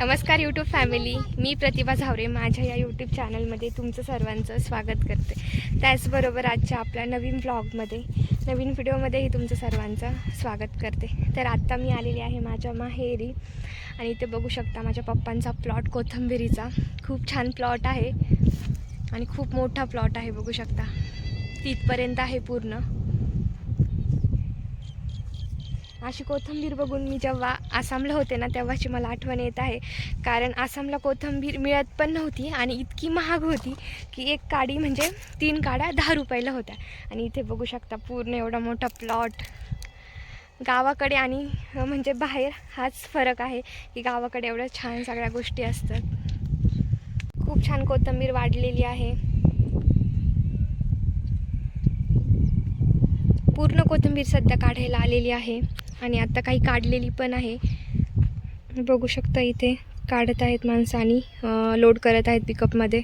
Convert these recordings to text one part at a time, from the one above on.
नमस्कार YouTube family मी प्रतिभा झावरे. माझ्या या यूट्यूब चॅनलमध्ये तुमचं सर्वांचं स्वागत करते. त्याचबरोबर आजच्या आपल्या नवीन ब्लॉगमध्ये नवीन व्हिडिओमध्येही तुमचं सर्वांचं स्वागत करते. तर आत्ता मी आलेली आहे माझ्या माहेरी आणि इथे बघू शकता माझ्या पप्पांचा प्लॉट कोथंबिरीचा. खूप छान प्लॉट आहे आणि खूप मोठा प्लॉट आहे बघू शकता. तिथपर्यंत आहे पूर्ण. अशी कोथिंबीर बघून मी जेव्हा आसामला होते ना तेव्हाची मला आठवण येत आहे. कारण आसामला कोथिंबीर मिळत पण नव्हती आणि इतकी महाग होती की एक काडी म्हणजे तीन काड्या दहा रुपयाला होत्या. आणि इथे बघू शकता पूर्ण एवढा मोठा प्लॉट गावाकडे आणि म्हणजे बाहेर हाच फरक आहे की गावाकडे एवढ्या छान सगळ्या गोष्टी असतात. खूप छान कोथिंबीर वाढलेली आहे. पूर्ण कोथिंबीर सध्या काढायला आलेली आहे आणि आता काही काढलेली पण आहे. बघू शकता इथे काढत आहेत माणसं आणि लोड करत आहेत पिकअपमध्ये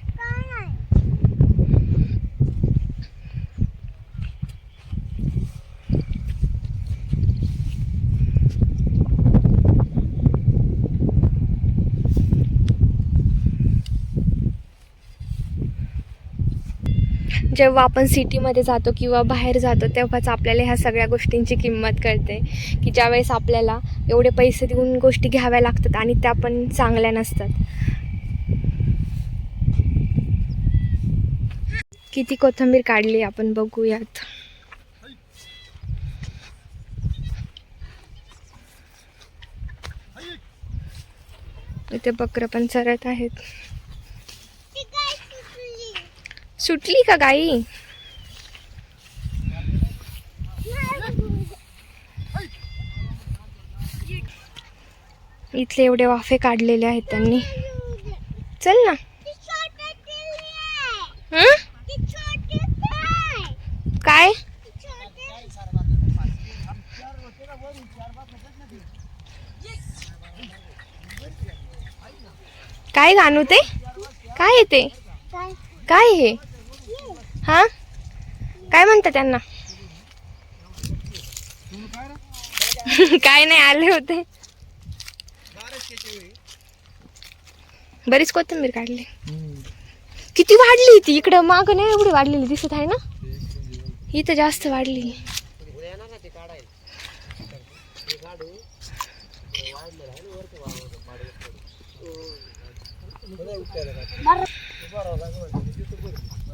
जेव्हा आपण सिटीमध्ये जातो किंवा बाहेर जातो तेव्हाच आपल्याला ह्या सगळ्या गोष्टींची किंमत कळते. की ज्यावेळेस आपल्याला एवढे पैसे देऊन गोष्टी घ्याव्या लागतात आणि त्या पण चांगल्या नसतात. किती कोथिंबीर काढली आपण बघूयात. इथे बकरं पण चरत आहेत. सुटली का गाई? इथले एवढे वाफे काढलेले आहेत त्यांनी. चल ना. काय? काय गाणू ते? काय येते ते? काय हे? हां? काय म्हणता त्यांना? काय नाही आले होते. बरीच कोथिंबीर काढली. किती वाढली ती? इकडं माग नाही एवढी वाढलेली दिसत आहे ना? इथं जास्त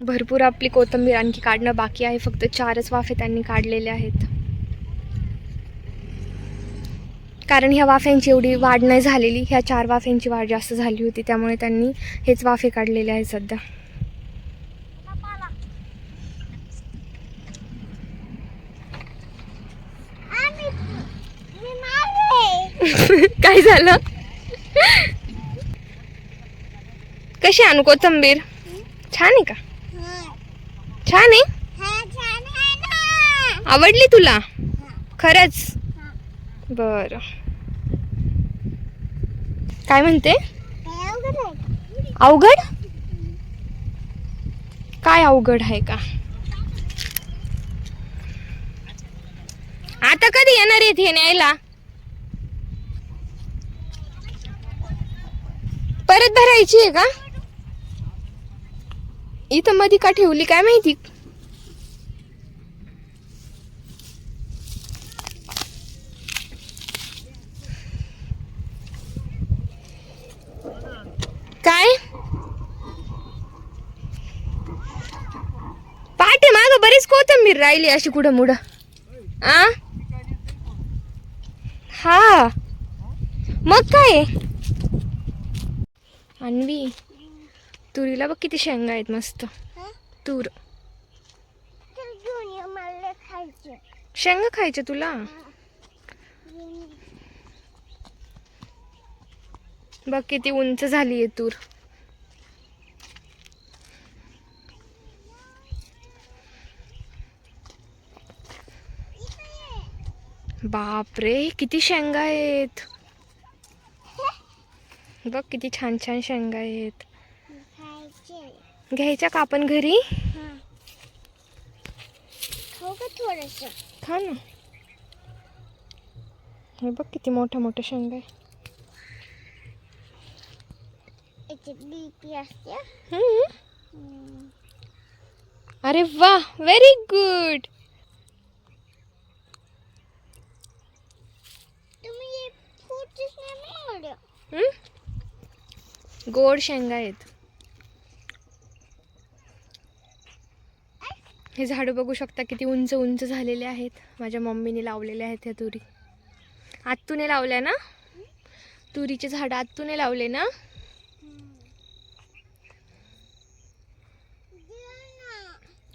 भरपूर आपली कोथिंबीर आणखी काढणं बाकी आहे. फक्त चारच वाफे त्यांनी काढलेले आहेत. कारण ह्या वाफ्यांची एवढी वाढ नाही झालेली. ह्या चार वाफ्यांची वाढ जास्त झाली होती. त्यामुळे त्यांनी हेच वाफे काढलेले आहेत सध्या. काय झालं? कशी आणू कोथंबीर? छान आहे का? छान आहे? आवडली तुला? खरंच? बर. काय म्हणते? अवघड? काय अवघड आहे का? आता कधी येणार आहेत हे न्यायला? परत भरायची आहे का? इथं मधी का ठेवली काय माहिती? काय? पाटे माग बरीच कोथंबीर राहिली अशी कुठं मुड आ? हा. मग काय? अन्वी. तुरीला बघ किती शेंगा आहेत मस्त. तूर. शेंगा खायच्या तुला? बघ किती उंच झाली आहे तूर. बापरे किती शेंगा आहेत. बघ किती छान छान शेंगा आहेत. खायचे घ्यायच्या का आपण घरी? हा. खाऊ का थोडस? खा ना. हे बघ किती मोठ्या मोठ्या शेंगा आहे. हम्म. अरे वा व्हेरी गुड तुम्ही हे नाही. गोड शेंगा आहेत. हे झाडं बघू शकता किती उंच उंच झालेले आहेत. माझ्या मम्मीने लावलेले आहेत ह्या तुरी. आत्तूने लावल्या ना? तुरीचे झाडं आत्तूने लावले ना?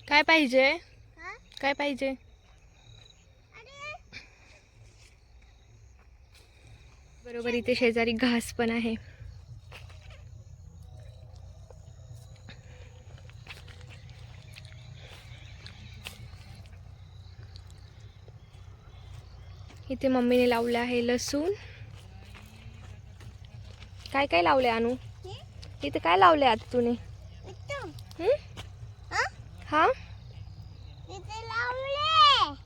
काय पाहिजे? काय पाहिजे? बरोबर इथे शेजारी घास पण आहे. इथे मम्मीने लावलं आहे लसूण. काय काय लावले हे? इथे काय लावले आज तुने. हं?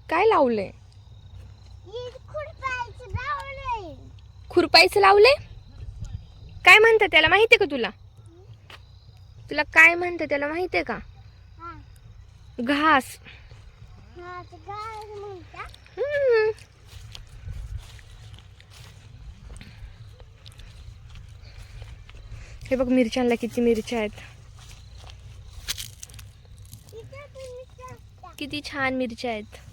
काय लावले खुरपायचं लावले काय म्हणतात त्याला माहिती आहे का तुला? तुला काय म्हणतात त्याला माहिती आहे का? घास. हे बघ मिरच्यांना किती मिरच्या आहेत. किती छान मिरच्या आहेत.